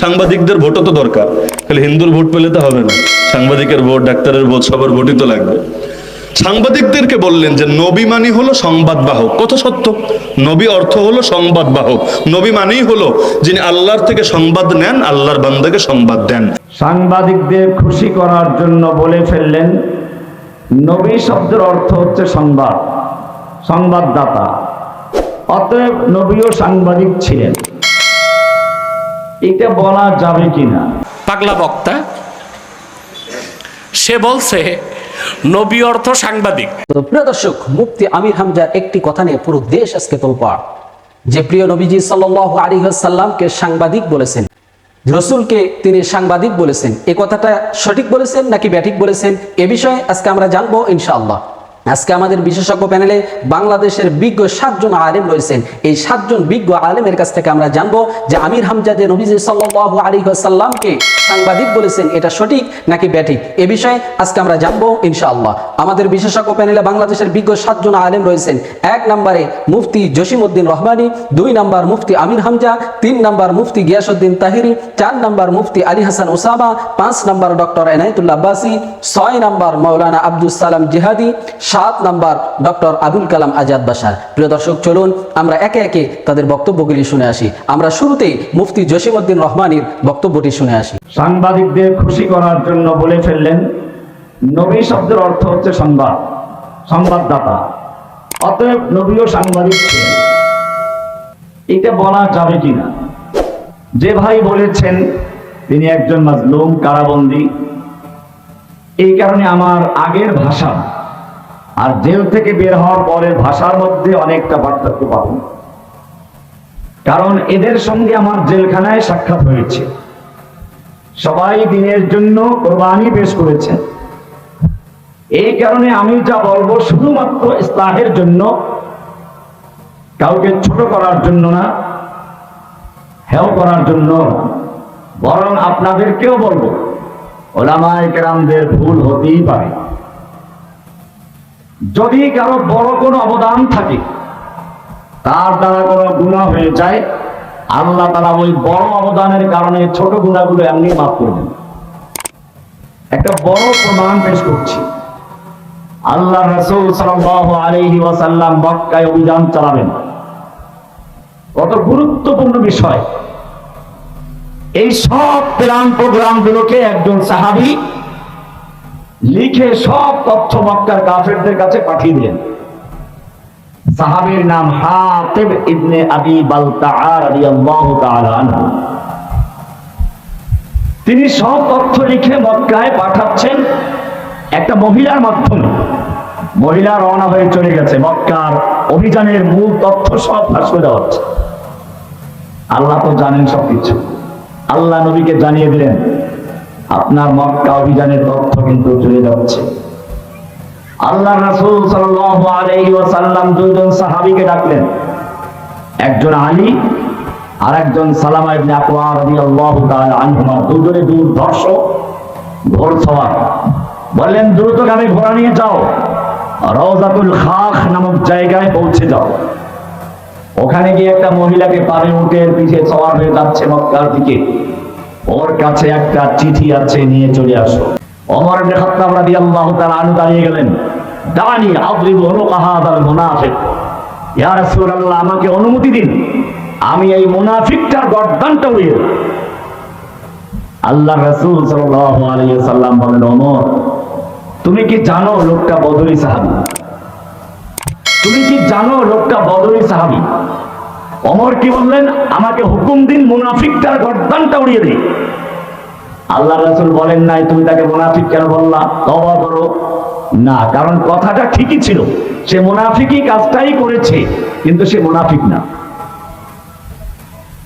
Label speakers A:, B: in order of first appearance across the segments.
A: সাংবাদিকদের ভোটও তো দরকার। খালি হিন্দুর ভোট পেলে তো হবে না। সাংবাদিকের ভোট, ডাক্তারের ভোট, সবার ভোটই তো লাগবে। সাংবাদিকদেরকে বললেন যে, নবী মানি হলো সংবাদ বাহক। কত সত্য। নবী অর্থ হলো সংবাদ বাহক। নবী মানেই হলো যিনি আল্লাহর থেকে সংবাদ নেন, আল্লাহর বান্দাকে সংবাদ দেন।
B: সাংবাদিকদের খুশি করার জন্য বলে ফেললেন, নবী শব্দের অর্থ হচ্ছে সংবাদ, সংবাদদাতা। অতএব নবীও সাংবাদিক ছিলেন। এটা বলা যাবে কিনা?
C: পাগলা বক্তা সে বলছে নবী অর্থ সাংবাদিক।
D: তো প্রিয় দর্শক মুফতি আমির হামজার একটি কথা নিয়ে পুরো দেশ আজকে তোলপাড়। যে প্রিয় নবীজি সাল্লাহ আলী সাল্লামকে সাংবাদিক বলেছেন রসুলকে তিনি সাংবাদিক বলেছেন এ কথাটা সঠিক বলেছেন নাকি ব্যাঠিক বলেছেন এ বিষয়ে আজকে আমরা জানব ইনশাআল্লাহ। আজকে আমাদের বিশেষজ্ঞ প্যানেলে বাংলাদেশের বিজ্ঞ সাতজন আলেম রয়েছেন। এই সাতজন বিজ্ঞ আলেমের কাছ থেকে আমরা জানব যে আমির হামজা যে নবীজি আলী সাল্লামকে সাংবাদিক বলেছেন, এটা সঠিক নাকি ব্যাঠিক? এ বিষয়ে আজকে আমরা জানব ইনশাআল্লাহ। আমাদের বিশেষজ্ঞ প্যানেলে বাংলাদেশের বিজ্ঞ সাতজন আলেম রয়েছেন। এক নম্বরে মুফতি জসিমউদ্দিন রহমানি, দুই নম্বর মুফতি আমির হামজা, তিন নম্বর মুফতি গিয়াসউদ্দিন তাহিরি, চার নম্বর মুফতি আলী হাসান ওসামা, পাঁচ নম্বর ডক্টর এনায়তুল্লাহ আব্বাসি, ছয় নম্বর মৌলানা আব্দুল সালাম জিহাদি সাত নম্বর ডক্টর আবুল কালাম আজাদ বাসার। প্রিয় দর্শক, চলুন আমরা একে একে তাদের বক্তব্যগুলি শুনে আসি। আমরা শুরুতেই মুফতি জসিমউদ্দিন রহমানির বক্তব্যটি শুনে আসি।
B: সাংবাদিকদের খুশি করার জন্য বলে ফেললেন, নবী শব্দের অর্থ হচ্ছে সংবাদ, সংবাদদাতা। অতএব নবীও সাংবাদিক এটা বলা যাবে কিনা? যে ভাই বলেছেন, তিনি একজন মাজলুম, কারাবন্দী। এই কারণে আমার আগের ভাষা আর জেল থেকে বের হওয়ার পরের ভাষার মধ্যে অনেকটা পার্থক্য পাবেন কারণ এদের সঙ্গে আমার জেলখানায় সাক্ষাৎ হয়েছে। সবাই দিনের জন্য কোরবানি পেশ করেছেন এই কারণে আমি যা বলব শুধুমাত্র ইসলাহের জন্য, কাউকে ছোট করার জন্য না, হেও করার জন্য। বরং আপনাদেরকেও বলব, ওলামায় কেরামদের ভুল হতেই পারে। যদি কারও বড় কোনো অবদান থাকে, তার দ্বারা কোনো গুণা হয়ে যায়, আল্লাহ তারা ওই বড় অবদানের কারণে ছোট গুণাগুলো এমনি মাফ করে দেন। একটা বড় প্রমাণ পেশ করছি। আল্লাহ রসুল সাল্লাল্লাহু আলাইহি ওয়াসাল্লাম মক্কায় অভিযান চালাবেন। কত গুরুত্বপূর্ণ বিষয়। এই সব প্ল্যান প্রোগ্রাম গুলোকে একজন সাহাবি লিখে সব তথ্য মক্কার কাফেরদের কাছে পাঠিয়ে দিলেন। সাহাবীর নাম হাতিব ইবনে আবি তিনি সব তথ্য লিখে মক্কায় পাঠাচ্ছেন একটা মহিলার মাধ্যমে। মহিলা রওনা হয়ে চলে গেছে, মক্কার অভিযানের মূল তথ্য সব ফাঁস দেওয়া হচ্ছে। আল্লাহ তো জানেন সবকিছু। আল্লাহ নবীকে জানিয়ে দিলেন আপনার মক্কা অভিযানের তথ্য কিন্তু চলে যাচ্ছে। আল্লাহ রাসূল সাল্লাল্লাহু আলাইহি ওয়াসাল্লাম দুইজন সাহাবীকে ডাকলেন। একজন আলী আর একজন সালামা ইবনে আকওয়া রাদিয়াল্লাহু তাআলা আনহুমা। দুজনে দুর্ধর্ষ ঘোড়সওয়ার বললেন, দ্রুতগামী ঘোড়া নিয়ে যাও। রওজাতুল খাখ নামক জায়গায় পৌঁছে যাও। ওখানে গিয়ে একটা মহিলাকে পারে উঠে পিছে সওয়ার হয়ে যাচ্ছে মক্কার দিকে। ওর কাছে একটা চিঠি আছে, নিয়ে চলে আসো। আনহু দাঁড়িয়ে গেলেন। আমাকে অনুমতি দিন। আমি এই মুনাফিকটার গর্দানটা উড়িয়ে। আল্লাহ রাসূল সাল্লাম বলেন, ওমর, তুমি কি জানো লোকটা বদরি সাহাবী? তুমি কি জানো লোকটা বদরি সাহাবী? ওমর কি বললেন? আমাকে হুকুম দিন মুনাফিকটার গর্দানটা উড়িয়ে দিই আল্লাহ রাসূল বলেন নাই, তুমি তাকে মুনাফিক কেন বললা? তওবা করো। না, কারণ কথাটা ঠিকই ছিল। সে মুনাফিকই কাজটাই করেছে, কিন্তু সে মুনাফিক না।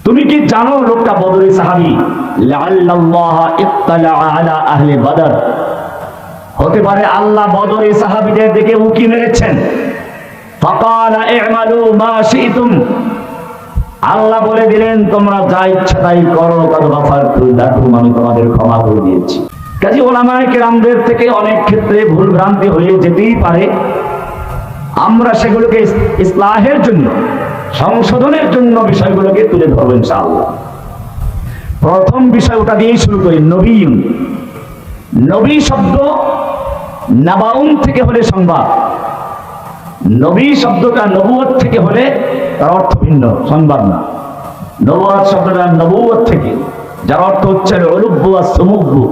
B: তুমি কি জানো লোকটা বদরি সাহাবী? আলা হতে পারে আল্লাহ বদরি সাহাবীদের দিকে উকি মেরেছেন। আল্লাহ বলে দিলেন, তোমরা যা ইচ্ছা তাই করো কত গফার লাকুম আমি তোমাদের ক্ষমা করে দিয়েছি। কাজী ওলামায়ে কেরামদের থেকে অনেক ক্ষেত্রে ভুল ভ্রান্তি হয়ে যেতেই পারে। আমরা সেগুলোকে ইসলাহের জন্য, সংশোধনের জন্য বিষয়গুলোকে তুলে ধরবো ইনশাআল্লাহ। প্রথম বিষয় ওটা দিয়েই শুরু করি, নবীন। নবী শব্দ নাবাউন থেকে হলে সংবাদ। নবী শব্দটা নবুয়ত থেকে হলে তার অর্থ ভিন্ন, সংবাদ না। নবুয়াত শব্দটা নবুয়ত থেকে, যার অর্থ হচ্ছে অলুব্বু আর সমুব্বু।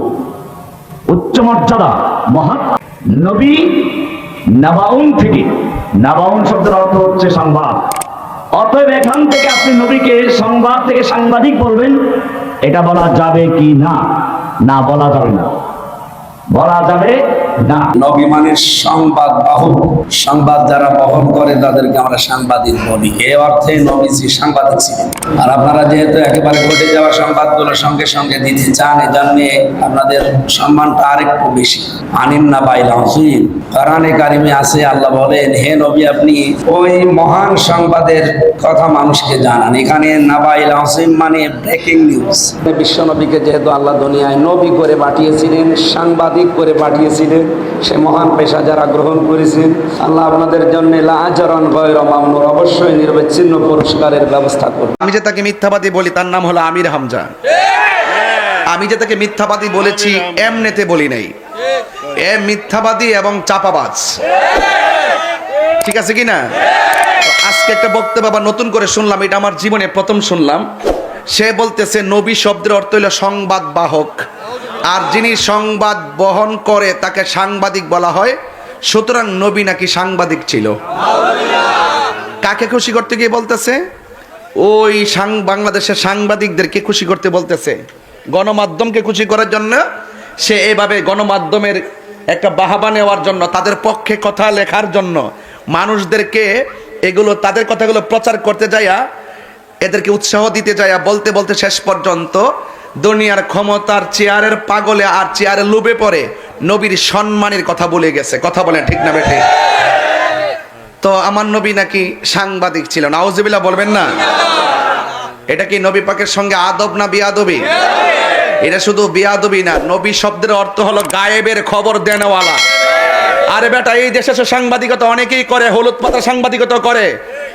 B: উচ্চ মর্যাদা, মহান। নবী নাবাউন থেকে, নাবাউন শব্দের অর্থ হচ্ছে সংবাদ। অতএব এখান থেকে আপনি নবীকে সংবাদ থেকে সাংবাদিক বলবেন, এটা বলা যাবে কি না? না বলা যাবে না। বলা যাবে না।
E: নবী মানের সংবাদ বাহক সংবাদ যারা বহন করে তাদেরকে আমরা সাংবাদিক বলি। এ অর্থে নবীজি সাংবাদিক ছিলেন। আর আপনারা যেহেতু একেবারে ঘটে যাওয়া সংবাদগুলো সঙ্গে সঙ্গে দিতে চান এজন্য আপনাদের সম্মানটা আরেকটু বেশি। আনিন না কোরআনে কারিমে আছে আল্লাহ বলেন হে নবী আপনি ওই মহান সংবাদের কথা মানুষকে জানান। এখানে নাবাইল হসিম মানে ব্রেকিং নিউজ বিশ্ব নবীকে যেহেতু আল্লাহ দুনিয়ায় নবী করে পাঠিয়েছিলেন সাংবাদিক করে পাঠিয়েছিলেন। সে মহান পেশা যারা গ্রহণ করেছেন। আল্লাহ আপনাদের জন্য লাচরণ গয়র মামনুর, অবশ্যই নির্বিচ্ছিন্ন পুরস্কারের ব্যবস্থা করুন।
F: আমি যে তাকে মিথ্যাবাদী বলি, তার নাম হলো আমির হামজা। আমি যে তাকে মিথ্যাবাদী বলেছি, এমনেতে বলি নাই। এ মিথ্যাবাদী এবং চাপাবাজ। ঠিক আছে কি না? আজকে একটা বক্তব্য আবার নতুন করে শুনলাম, এটা আমার জীবনে প্রথম শুনলাম। সে বলতেছে, নবী শব্দের অর্থ হলো সংবাদ বাহক আর যিনি সংবাদ বহন করে, তাকে সাংবাদিক বলা হয়। সুতরাং নবী নাকি সাংবাদিক ছিল। কাকে খুশি করতে গিয়ে বলতেছে? ওই সাং, বাংলাদেশের সাংবাদিকদেরকে খুশি করতে বলতেছে। গণমাধ্যমকে খুশি করার জন্য সে এভাবে গণমাধ্যমের একটা বাহাবা নেওয়ার জন্য, তাদের পক্ষে কথা লেখার জন্য মানুষদেরকে এগুলো, তাদের কথাগুলো প্রচার করতে যাইয়া, এদেরকে উৎসাহ দিতে যাইয়া, বলতে বলতে শেষ পর্যন্ত দুনিয়ার ক্ষমতার চেয়ারের পাগলে আর চেয়ারে লুবে পড়ে নবীর সম্মানের কথা বলে গেছে। কথা বলেন, ঠিক না বেঠে? তো আমার নবী নাকি সাংবাদিক ছিল, নাউজুবিল্লাহ বলবেন না? এটা কি নবী পাকের সঙ্গে আদব না বিয়াদবি? এটা শুধু বিয়াদবি না, নবী শব্দের অর্থ হলো গায়েবের খবর দেনওয়ালা। আরে বেটা, এই দেশে সাংবাদিকতা অনেকেই করে, হলুদ পাতা সাংবাদিকতা করে।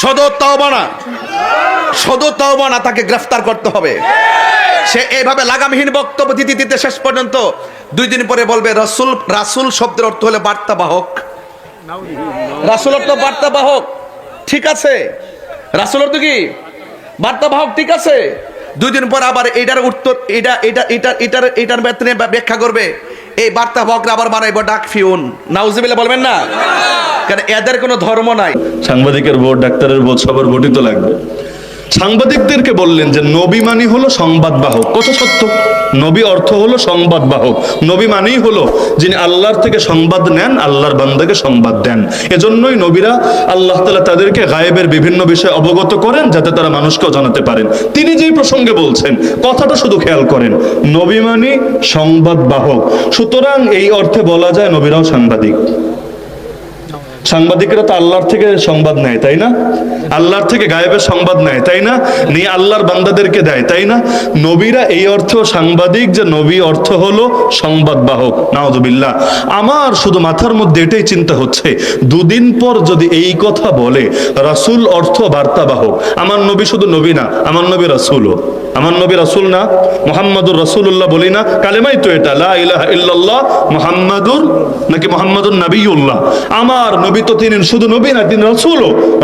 F: সদ তওবা না সদ তওবা না তাকে গ্রেফতার করতে হবে। সে এইভাবে লাগামহীন বক্তব্য দিতে দিতে শেষ পর্যন্ত দুই দিন পরে বলবে, রাসুল রাসুল শব্দের অর্থ হলে বার্তাবাহক। রাসুল অর্থ বার্তাবাহক, ঠিক আছে। রাসুল অর্থ কি? বার্তাবাহক, ঠিক আছে। দুই দিন পর আবার এটার উত্তর, এটা এটা এটা, এটার এটার ব্যাখ্যা করবে। এই বার্তা বার্তাবাহকরা আবার বানাইবো, ডাক ফিউন। নাউজিবিল্লাহ বলবেন না? কারণ এদের কোনো ধর্ম নাই।
A: সাংবাদিকের ভোট, ডাক্তারের ভোট, সবার ভোটই তো লাগবে। সাংবাদিকদেরকে বললেন যে, নবী মানি হলো সংবাদ বাহক। কত সত্য। নবী অর্থ হলো সংবাদ বাহক। নবী মানেই হলো যিনি আল্লাহর থেকে সংবাদ নেন, আল্লাহর বান্দাকে সংবাদ দেন। এজন্যই নবীরা আল্লাহ তাদেরকে গায়েবের বিভিন্ন বিষয়ে অবগত করেন, যাতে তারা মানুষকেও জানাতে পারেন। তিনি যেই প্রসঙ্গে বলছেন, কথাটা শুধু খেয়াল করেন, নবী মানে সংবাদ বাহক। সুতরাং এই অর্থে বলা যায় নবীরাও সাংবাদিক। সাংবাদিকরা তো আল্লাহর থেকে সংবাদ নেয়, তাই না? আল্লাহর থেকে গায়েবের সংবাদ নেয়, তাই না? নিয়ে আল্লাহর বান্দাদেরকে দেয়, তাই না? নবীরা এই অর্থ সাংবাদিক যে নবী অর্থ হলো সংবাদ বাহক নাওজবিল্লাহ আমার শুধু মাথার মধ্যে এটাই চিন্তা হচ্ছে, দুদিন পর যদি এই কথা বলে, রাসূল অর্থ বার্তাবাহক। আমার নবী শুধু নবী না, আমার নবী রাসূলও। আমার নবী রাসূল না, মোহাম্মদুর রাসূলুল্লাহ বলি না, কালেমাই তো এটা, লা ইলাহা ইল্লাল্লাহ মুহাম্মাদুর, নাকি মুহাম্মাদুর নবিউল্লাহ আমার নবী তো তিনি শুধু নবী না, তিনি রসুল।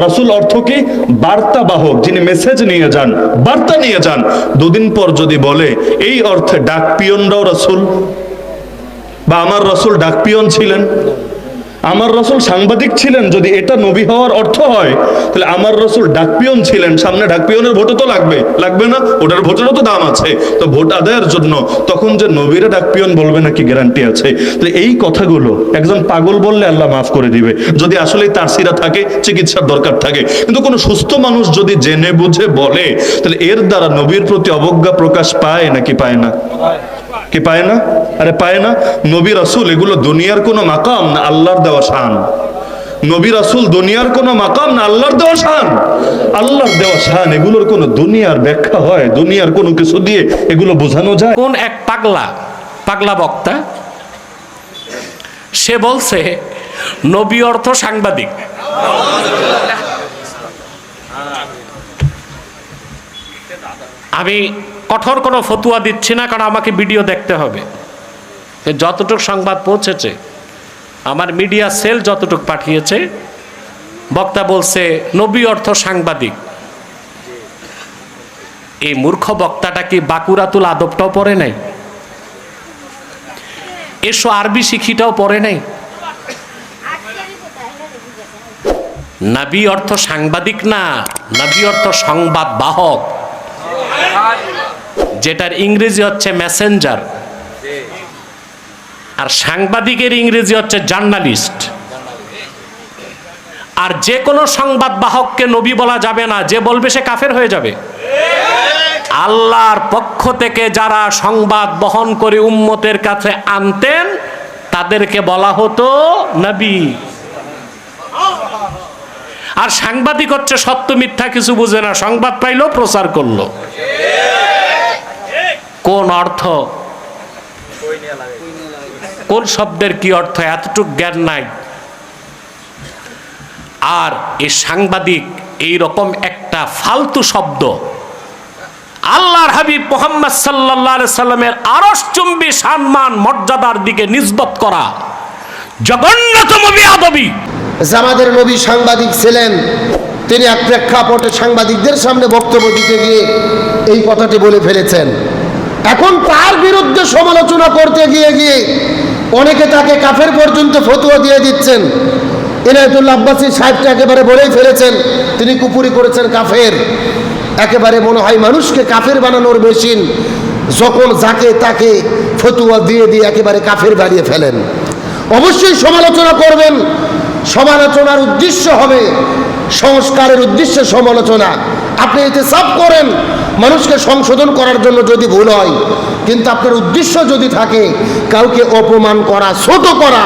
A: রসুল অর্থ কি? বার্তা বাহক, যিনি মেসেজ নিয়ে যান, বার্তা নিয়ে যান। দুদিন পর যদি বলে, এই অর্থে ডাক পিয়নরাও রসুল? বা আমার রসুল ডাক পিয়ন ছিলেন? আমার রসুল সাংবাদিক ছিলেন, যদি এটা নবী হওয়ার অর্থ হয়, তাহলে আমার রসুল ডাকপিয়ন ছিলেন, সামনে ডাকপিয়নের ভোটও তো লাগবে লাগবে না? ওটার ভোটেরও তো দাম আছে, তো ভোট আদায়ের জন্য তখন যে নবীরা ডাকপিয়ন বলবে নাকি গ্যারান্টি আছে? তাহলে এই কথাগুলো একজন পাগল বললে আল্লাহ মাফ করে দিবে, যদি আসলে তার সিরা থাকে, চিকিৎসার দরকার থাকে। কিন্তু কোনো সুস্থ মানুষ যদি জেনে বুঝে বলে, তাহলে এর দ্বারা নবীর প্রতি অবজ্ঞা প্রকাশ পায় নাকি পায় না? কি পায় না? আরে পায় না। নবী রাসূল, এগুলো দুনিয়ার কোনো মাকাম না আল্লাহর দেওয়া শান। নবী রাসূল দুনিয়ার কোনো মাকাম না আল্লাহর দেওয়া শান। আল্লাহর দেওয়া শান, এগুলোর কোনো দুনিয়ার ব্যাখ্যা হয়। দুনিয়ার কোনো কিছু দিয়ে এগুলো বোঝানো যায়।
C: কোন এক পাগলা পাগলা বক্তা, সে বলছে, নবী অর্থ সাংবাদিক। আমি কঠোর কোনো ফতুয়া দিচ্ছি না, কারণ আমাকে ভিডিও দেখতে হবে। যতটুক সংবাদ পৌঁছেছে, আমার মিডিয়া সেল যতটুক পাঠিয়েছে, বক্তা বলছে, নবী অর্থ সাংবাদিক। এই মূর্খ বক্তাটা কি বাকুরাতুল আদবটাও পড়ে নাই? এসো আরবি শিখিটাও পড়ে নাই? নাবি অর্থ সাংবাদিক না, নাবি অর্থ সংবাদ বাহক যেটার ইংরেজি হচ্ছে মেসেঞ্জার আর সাংবাদিকের ইংরেজি হচ্ছে জার্নালিস্ট আর যে কোনো সংবাদ বাহককে নবী বলা যাবে না, যে বলবে সে কাফের হয়ে যাবে। আল্লাহর পক্ষ থেকে যারা সংবাদ বহন করে উম্মতের কাছে আনতেন, তাদেরকে বলা হতো নবী। আর সাংবাদিক হচ্ছে সত্য মিথ্যা কিছু বুঝে না, সংবাদ পাইলো প্রচার করল। কোন অর্থ? কোন শব্দের কি অর্থ? এতটুক জ্ঞান নাই। আর এই সাংবাদিক এই রকম একটা ফালতু শব্দ। আল্লাহর হাবিব মোহাম্মদ সাল্লাহ সাল্লামের আরস চুম্বি সম্মান, মর্যাদার দিকে নিসবত করা জঘন্যতম বিয়াদবি।
G: যে আমাদের নবী সাংবাদিক ছিলেন। তিনি এক প্রেক্ষাপটে সাংবাদিকদের সামনে বক্তব্য দিতে গিয়ে এই কথাটি বলে ফেলেছেন। এখন তার বিরুদ্ধে সমালোচনা করতে গিয়ে গিয়ে অনেকে তাকে কাফের পর্যন্ত ফতুয়া দিয়ে দিচ্ছেন। ইনায়তুল্লাহ আব্বাসী সাহেবটা একেবারে বলেই ফেলেছেন, তিনি কুপুরি করেছেন কাফের। একেবারে মনে হয় মানুষকে কাফের বানানোর মেশিন যখন যাকে তাকে ফতুয়া দিয়ে দিয়ে একেবারে কাফের বাড়িয়ে ফেলেন। অবশ্যই সমালোচনা করবেন, সমালোচনার উদ্দেশ্য হবে সংস্কারের উদ্দেশ্যে সমালোচনা। আপনি এতে সাফ করেন মানুষকে সংশোধন করার জন্য যদি ভুল হয়, কিন্তু আপনার উদ্দেশ্য যদি থাকে কাউকে অপমান করা, ছোট করা,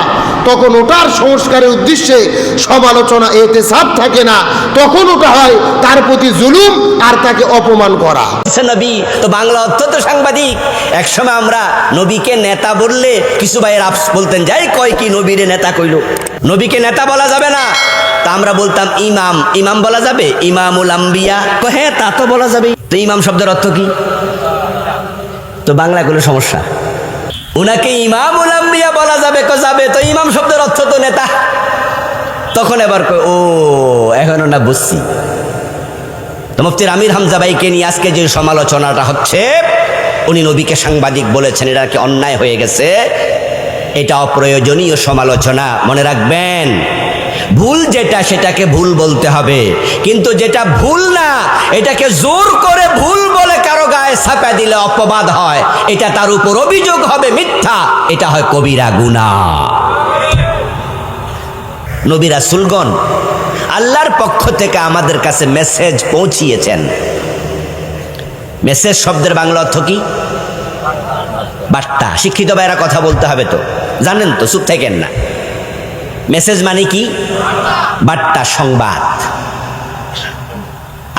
G: তখন ওটার সংস্কারের উদ্দেশ্যে সমালোচনা এতে সাপ থাকে না। তখন ওটা হয় তার প্রতি জুলুম আর তাকে অপমান করা।
H: নবী, তো বাংলা অর্থ তো সাংবাদিক। একসময় আমরা নবীকে নেতা বললে কিছু ভাইয়ের আপস বলতেন, যাই কয় কি নবীরে নেতা কইল। নবীকে নেতা বলা যাবে না। তা আমরা বলতাম, ইমাম। ইমাম বলা যাবে? ইমামুল আম্বিয়া। হ্যাঁ তা তো বলা যাবে তো ইমাম শব্দের অর্থ কি? তো বাংলা কোনো সমস্যা। ওনাকে ইমামুল আম্বিয়া বলা যাবে কো যাবে, তো ইমাম শব্দের অর্থ তো নেতা। তখন এবার ও, এখন না বুঝছি। তো মুফতির আমির হামজা ভাইকে নিয়ে আজকে যে সমালোচনাটা হচ্ছে, উনি নবীকে সাংবাদিক বলেছেন এটা কি অন্যায় হয়ে গেছে? এটা অপ্রয়োজনীয় সমালোচনা, মনে রাখবেন। ভুল যেটা সেটাকে ভুল বলতে হবে। কিন্তু যেটা ভুল না, এটাকে জোর করে ভুল বলে কারও গায়ে ছাপা দিলে অপবাদ হয়। এটা তার উপর অভিযোগ হবে মিথ্যা। এটা হয় কবিরা গুণা। নবীরা সুলগন আল্লাহর পক্ষ থেকে আমাদের কাছে মেসেজ পৌঁছিয়েছেন। মেসেজ শব্দের বাংলা অর্থ কি? বার্তা। শিক্ষিত ভাইরা কথা বলতে হবে তো। জানেন তো, চুপ থাকেন না। মেসেজ মানে কি? বার্তা, সংবাদ।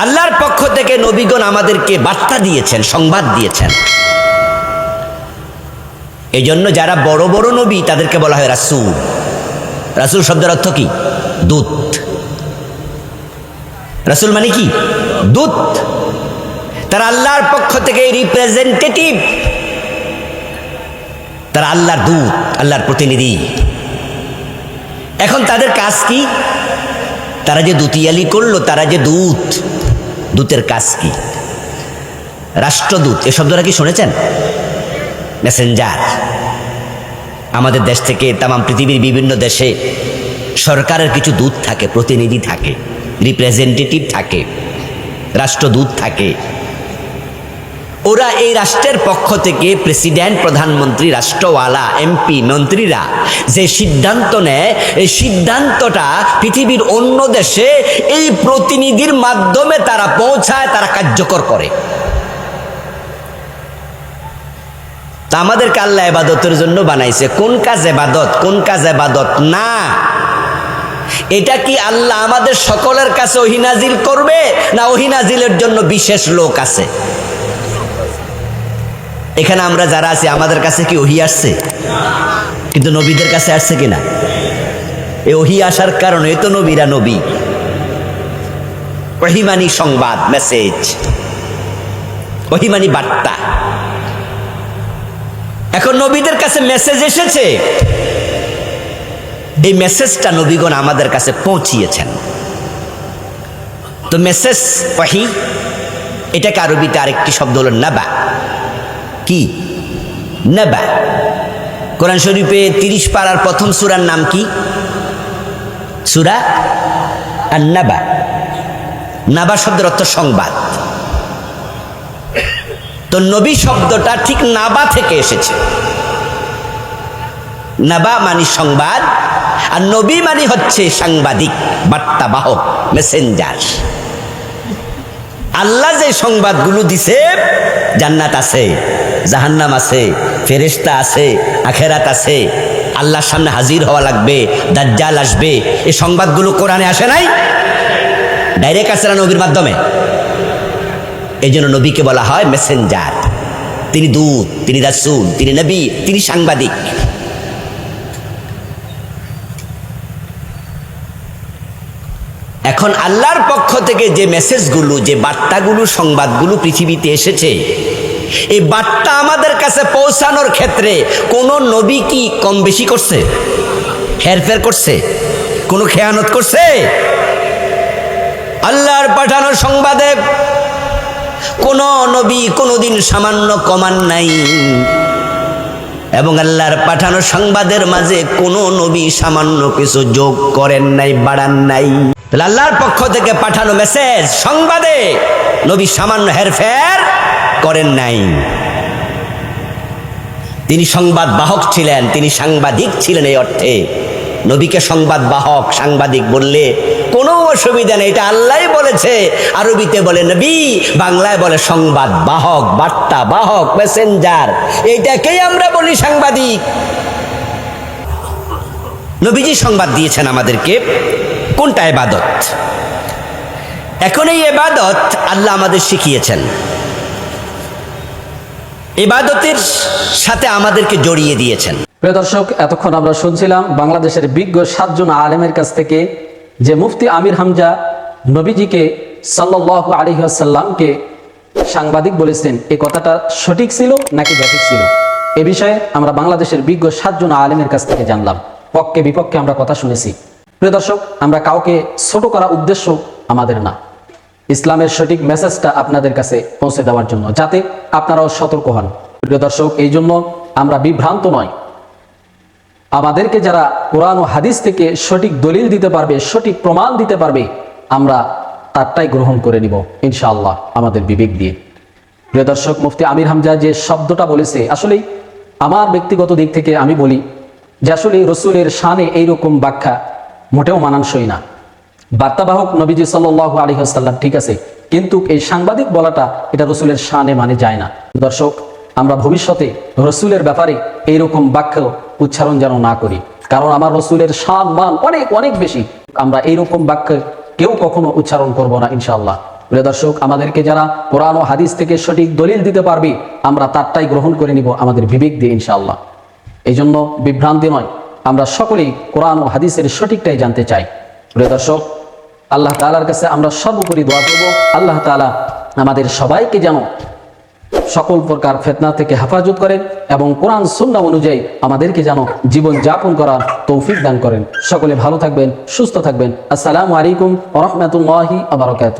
H: আল্লাহর পক্ষ থেকে নবীগণ আমাদেরকে বার্তা দিয়েছেন, সংবাদ দিয়েছেন। এই জন্য যারা বড় বড় নবী, তাদেরকে বলা হয় রাসূল। রাসূল শব্দের অর্থ কি? দূত। রাসূল মানে কি? দূত। তারা আল্লাহর পক্ষ থেকে রিপ্রেজেন্টেটিভ তারা আল্লাহর দূত, আল্লাহর প্রতিনিধি। এখন তাদের কাজ কি? তারা যে দুতিয়ালি করল, তারা যে দূত, দূতের কাজ কি? রাষ্ট্রদূত, এ শব্দটা কি শুনেছেন? মেসেঞ্জার আমাদের দেশ থেকে তামাম পৃথিবীর বিভিন্ন দেশে সরকারের কিছু দূত থাকে, প্রতিনিধি থাকে রিপ্রেজেন্টেটিভ থাকে, রাষ্ট্রদূত থাকে। ওরা এই রাষ্ট্রের পক্ষ থেকে প্রেসিডেন্ট, প্রধানমন্ত্রী, রাষ্ট্রওয়ালা, এমপি, মন্ত্রীরা যে সিদ্ধান্ত নেয়, এই সিদ্ধান্তটা পৃথিবীর অন্য দেশে এই প্রতিনিধির মাধ্যমে তারা পৌঁছায়, তারা কার্যকর করে। তা আমাদেরকে আল্লাহ এবাদতের জন্য বানাইছে। কোন কাজ এবাদত, কোন কাজ এবাদত না? এটা কি আল্লাহ আমাদের সকলের কাছে ওহিনাজিল করবে, না ওহিনাজিলের জন্য বিশেষ লোক আছে? এখানে আমরা যারা আছি, আমাদের কাছে কি ওহি আসছে? কিন্তু নবীদের কাছে আসছে কিনা? এ ওহি আসার কারণে তো নবীরা নবী। ওহিমানি সংবাদ, মেসেজ। ওহিমানি বার্তা। এখন নবীদের কাছে মেসেজ এসেছে। এই মেসেজটা নবীগণ আমাদের কাছে পৌঁছিয়েছেন। তো মেসেজ ওয়াহি এটাকে আরবিতে আরেকটি শব্দ হলো নাবা। কি? নাবা। কোরআন শরীফে তিরিশ পাড়ার প্রথম সুরার নাম কি? সুরা আর নাবা নাবা শব্দের অর্থ সংবাদ। তো নবী শব্দটা ঠিক নাবা থেকে এসেছে। নাবা মানি সংবাদ, আর নবী মানে হচ্ছে সাংবাদিক, বার্তাবাহক, মেসেঞ্জার। আল্লাহ যে সংবাদগুলো দিছে, জান্নাত আছে। জাহান্নাম আছে, ফেরেশতা আছে, আখেরাত আছে। আল্লাহর সামনে হাজির হওয়া লাগবে, দাজ্জাল আসবে। এই সংবাদগুলো কোরআনে আসে নাই? ডাইরেক্ট আসে না নবীর মাধ্যমে। এই জন্য নবীকে বলা হয় মেসেঞ্জার তিনি দূত, তিনি রাসূল, তিনি নবী, তিনি সাংবাদিক। এখন আল্লাহর পক্ষ থেকে যে মেসেজগুলো যে বার্তাগুলো, সংবাদগুলো পৃথিবীতে এসেছে এই বার্তা আমাদের কাছে পৌঁছানোর ক্ষেত্রে কোনো নবী কি কম বেশি করছে? হেরফের করছে? কোনো খেয়ানত করছে? আল্লাহর পাঠানো সংবাদে কোন নবী কোনোদিন সামান্য কমান নাই। এবং আল্লাহর পাঠানো সংবাদের মাঝে কোনো নবী সামান্য কিছু যোগ করেন নাই, বাড়ান নাই। আল্লাহর পক্ষ থেকে পাঠানো মেসেজ সংবাদে নবী সামান্য হেরফের করেন নাই। তিনি সংবাদ বাহক ছিলেন, তিনি সাংবাদিক ছিলেন এই অর্থে। নবীকে সংবাদ বাহক সাংবাদিক বললে কোনো অসুবিধা নেই, এটা আল্লাহ বলেছে। আরবিতে বলে নবী, বাংলায় বলে সংবাদ বাহক বার্তা বাহক মেসেঞ্জার। এইটাকেই আমরা বলি সাংবাদিক। নবীজি সংবাদ দিয়েছেন আমাদেরকে, কোনটা এবাদত? এখন এই এবাদত আল্লাহ আমাদের শিখিয়েছেন। এবাদতের সাথে আমাদেরকে জড়িয়ে দিয়েছেন।
D: প্রিয় দর্শক, এতক্ষণ আমরা শুনছিলাম বাংলাদেশের বিজ্ঞ সাতজন আলেমের কাছ থেকে যে মুফতি আমির হামজা নবীজিকে সাল্লাহ আলিহাসাল্লামকে সাংবাদিক বলেছেন। এই কথাটা সঠিক ছিল নাকি ব্যাঠিক ছিল? এ বিষয়ে আমরা বাংলাদেশের বিজ্ঞ সাতজন আলেমের কাছ থেকে জানলাম। পক্ষে বিপক্ষে আমরা কথা শুনেছি। প্রিয় দর্শক, আমরা কাউকে ছোট করা উদ্দেশ্য আমাদের না। ইসলামের সঠিক মেসেজটা আপনাদের কাছে পৌঁছে দেওয়ার জন্য, যাতে আপনারাও সতর্ক হন। প্রিয় দর্শক, এই জন্য আমরা বিভ্রান্ত নয় আমাদেরকে যারা কোরআন ও হাদিস থেকে সঠিক দলিল দিতে পারবে, সঠিক প্রমাণ দিতে পারবে, আমরা তারটাই গ্রহণ করে নিব, ইনশাআল্লাহ, আমাদের বিবেক দিয়ে। প্রিয় দর্শক, মুফতি আমির হামজা যে শব্দটা বলেছে, আসলেই আমার ব্যক্তিগত দিক থেকে আমি বলি যে আসলে রসুলের শানে এইরকম ব্যাখ্যা মোটেও মানানসই না। বার্তাবাহক নবীজি সাল্লাহ আলী আসাল্লাম ঠিক আছে, কিন্তু এই সাংবাদিক বলাটা এটা রসুলের শানে মানে যায় না। দর্শক, আমরা ভবিষ্যতে রসুলের ব্যাপারে এইরকম বাক্য উচ্চারণ যেন না করি, কারণ আমার রসুলের শান মান অনেক অনেক বেশি। আমরা এইরকম বাক্য কেউ কখনো উচ্চারণ করব না, ইনশাআল্লাহ। প্রিয় দর্শক, আমাদেরকে যারা কোরআন ও হাদিস থেকে সঠিক দলিল দিতে পারবে, আমরা তারটাই গ্রহণ করে নিব আমাদের বিবেক দিয়ে, ইনশাআল্লাহ। এই জন্য বিভ্রান্তি নয়, আমরা সকলেই কোরআন ও হাদিসের সঠিকটাই জানতে চাই। প্রিয় দর্শক আল্লাহ তালার কাছে আমরা সর্বোপরি দোয়া করব। আল্লাহ তালা আমাদের সবাইকে যেন সকল প্রকার ফেতনা থেকে হেফাজত করেন এবং কোরআন সুন্না অনুযায়ী আমাদেরকে যেন জীবন যাপন করার তৌফিক দান করেন। সকলে ভালো থাকবেন, সুস্থ থাকবেন। আসসালামু আলাইকুম রহমতুল্লাহি আবরকাত